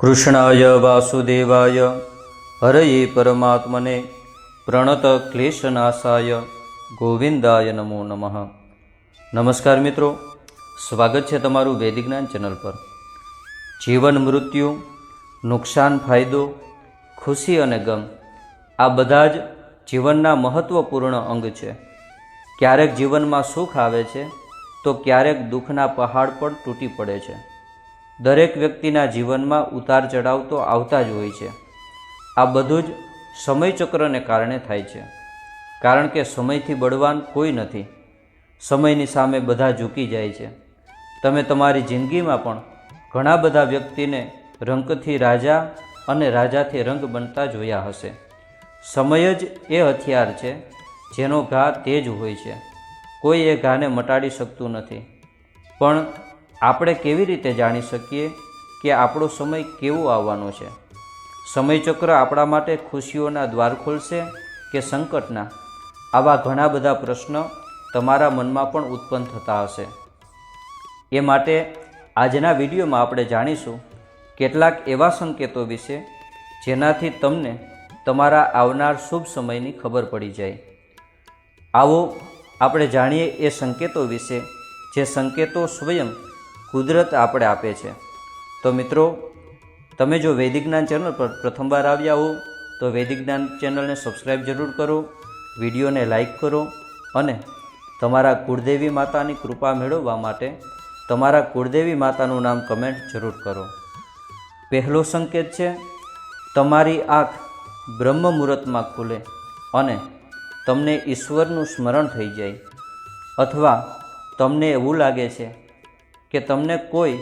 કૃષ્ણાય વાસુદેવાય, હરયે પરમાત્મને પ્રણત ક્લેશનાશાય, ગોવિંદાય નમો નમઃ. નમસ્કાર મિત્રો, સ્વાગત છે તમારું વૈદિક જ્ઞાન ચેનલ પર. જીવન મૃત્યુ, નુકસાન ફાયદો, ખુશી અને ગમ, આ બધા જ જીવનના મહત્વપૂર્ણ અંગ છે. ક્યારેક જીવનમાં સુખ આવે છે, તો ક્યારેક દુઃખના પહાડ પણ તૂટી પડે છે. દરેક વ્યક્તિના જીવનમાં ઉતાર ચઢાવ તો આવતા જ હોય છે. આ બધું જ સમયચક્રને કારણે થાય છે. કારણ કે સમયથી બળવાન કોઈ નથી. સમયની સામે બધા ઝૂકી જાય છે. તમે તમારી જિંદગીમાં પણ ઘણા બધા વ્યક્તિને રંગથી રાજા અને રાજાથી રંગ બનતા જોયા હશે. સમય જ એ હથિયાર છે જેનો ઘા તેજ હોય છે. કોઈ એ ઘાને મટાડી શકતું નથી. પણ આપણે કેવી રીતે જાણી શકીએ કે આપણો સમય કેવો આવવાનો છે? સમયચક્ર આપણા માટે ખુશીઓના દ્વાર ખોલશે કે સંકટના? આવા ઘણા બધા પ્રશ્ન તમારા મનમાં પણ ઉત્પન્ન થતા હશે. એ માટે આજના વિડીયોમાં આપણે જાણીશું કેટલાક એવા સંકેતો વિશે જેનાથી તમને તમારા આવનાર શુભ સમયની ખબર પડી જાય. આવો, આપણે જાણીએ એ સંકેતો વિશે જે સંકેતો સ્વયં કુદરત આપણે આપે છે. તો મિત્રો, તમે જો વૈદિક જ્ઞાન ચેનલ પર પ્રથમવાર આવ્યા હો, તો વૈદિક જ્ઞાન ચેનલને સબસ્ક્રાઈબ જરૂર કરો, વિડીયોને લાઈક કરો અને તમારા કુળદેવી માતાની કૃપા મેળવવા માટે તમારા કુળદેવી માતાનું નામ કમેન્ટ જરૂર કરો. પહેલો સંકેત છે, તમારી આંખ બ્રહ્મ મુહૂર્તમાં ખુલે અને તમને ઈશ્વરનું સ્મરણ થઈ જાય અથવા તમને એવું લાગે છે કે તમને કોઈ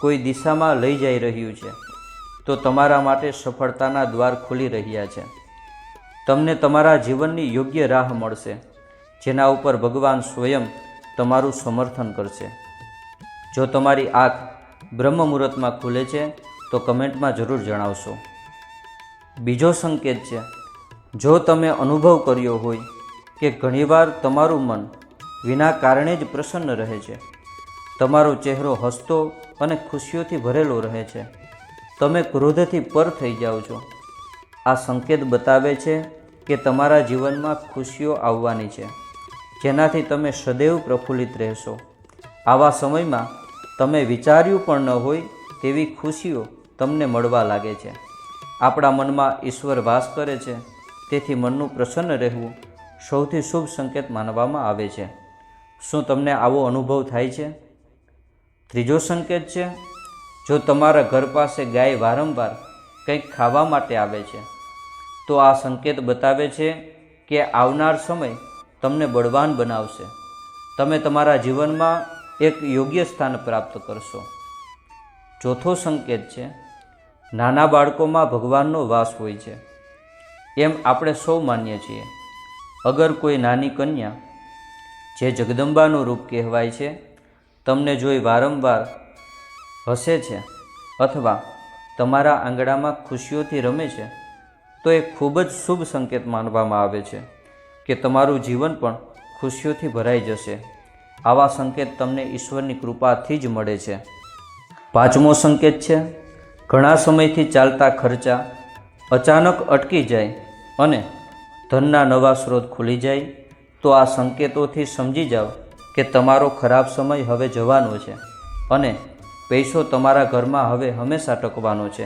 કોઈ દિશામાં લઈ જઈ રહ્યું છે, તો તમારા માટે સફળતાના દ્વાર ખુલી રહ્યા છે. તમને તમારા જીવનની યોગ્ય રાહ મળશે, જેના ઉપર ભગવાન સ્વયં તમારું સમર્થન કરશે. જો તમારી આંખ બ્રહ્મ મુહૂર્તમાં ખુલે છે, તો કમેન્ટમાં જરૂર જણાવશો. બીજો સંકેત છે, જો તમે અનુભવ કર્યો હોય કે ઘણીવાર તમારું મન વિના કારણે જ પ્રસન્ન રહે છે તમારો ચહેરો હસતો અને ખુશીઓથી ભરેલો રહે છે. તમે ક્રોધથી પર થઈ જાઓ છો. આ સંકેત બતાવે છે કે તમારા જીવનમાં ખુશીઓ આવવાની છે. જેનાથી તમે સદૈવ પ્રફુલ્લિત રહેશો. આવા સમયમાં તમે વિચાર્યું પણ ન હોય તેવી ખુશીઓ તમને મળવા લાગે છે. આપણા મનમાં ઈશ્વર વાસ કરે છે. તેથી મનનું પ્રસન્ન રહેવું સૌથી શુભ સંકેત માનવામાં આવે છે. શું તમને આવો અનુભવ થાય છે? ત્રીજો સંકેત છે, જો તમારા ઘર પાસે ગાય વારંવાર કંઈક ખાવા માટે આવે છે, તો આ સંકેત બતાવે છે કે આવનાર સમય તમને બળવાન બનાવશે. તમે તમારા જીવનમાં એક યોગ્ય સ્થાન પ્રાપ્ત કરશો. ચોથો સંકેત છે, નાના બાળકોમાં ભગવાનનો વાસ હોય છે. એમ આપણે સૌ માનીએ છીએ. અગર કોઈ નાની કન્યા, જે જગદંબાનું રૂપ કહેવાય છે તમને જોઈ વારંવાર હસે છે અથવા તમારા આંગણામાં ખુશીઓથી રમે છે, તો એ ખૂબ જ શુભ સંકેત માનવામાં આવે છે કે તમારું જીવન પણ ખુશીઓથી ભરાઈ જશે. આવા સંકેત તમને ઈશ્વરની કૃપાથી જ મળે છે. પાંચમો સંકેત છે, ઘણા સમયથી ચાલતા ખર્ચા અચાનક અટકી જાય અને ધનના નવા સ્ત્રોત ખુલી જાય, તો આ સંકેતોથી સમજી જાઓ કે તમારો ખરાબ સમય હવે જવાનો છે અને પૈસો તમારા ઘરમાં હવે હંમેશા ટકવાનો છે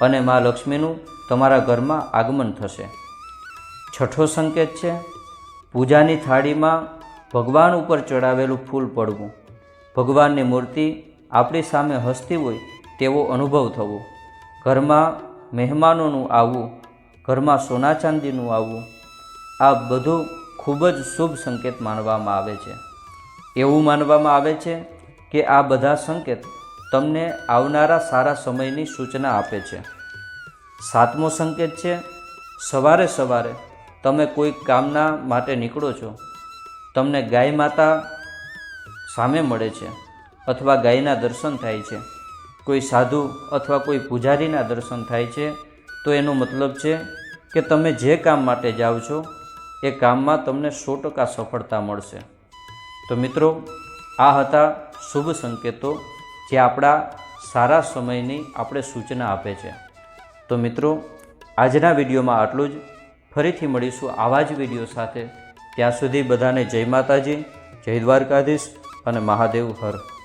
અને મા લક્ષ્મીનું તમારા ઘરમાં આગમન થશે. છઠ્ઠો સંકેત છે, પૂજાની થાળીમાં ભગવાન ઉપર ચડાવેલું ફૂલ પડવું. ભગવાનની મૂર્તિ આપણી સામે હસતી હોય તેવો અનુભવ થવો. ઘરમાં મહેમાનોનું આવવું, ઘરમાં સોના ચાંદીનું આવવું, આ બધું ખૂબ જ શુભ સંકેત માનવામાં આવે છે. એવું માનવામાં આવે છે કે આ બધા સંકેત તમને આવનારા સારા સમયની સૂચના આપે છે. સાતમો સંકેત છે, સવારે સવારે તમે કોઈ કામના માટે નીકળો છો. તમને ગાય માતા સામે મળે છે અથવા ગાયના દર્શન થાય છે. કોઈ સાધુ અથવા કોઈ પૂજારીના દર્શન થાય છે, તો એનો મતલબ છે કે તમે જે કામ માટે જાઓ છો, એ કામમાં તમને સો ટકા સફળતા મળશે. તો મિત્રો, આ હતા શુભ સંકેતો જે આપણા સારા સમયની આપણે સૂચના આપે છે. તો મિત્રો, આજના વિડીયોમાં આટલું જ. ફરીથી મળીશું આવા જ વીડિયો સાથે. ત્યાં સુધી બધાને જય માતાજી, જય દ્વારકાધીશ અને મહાદેવ હર.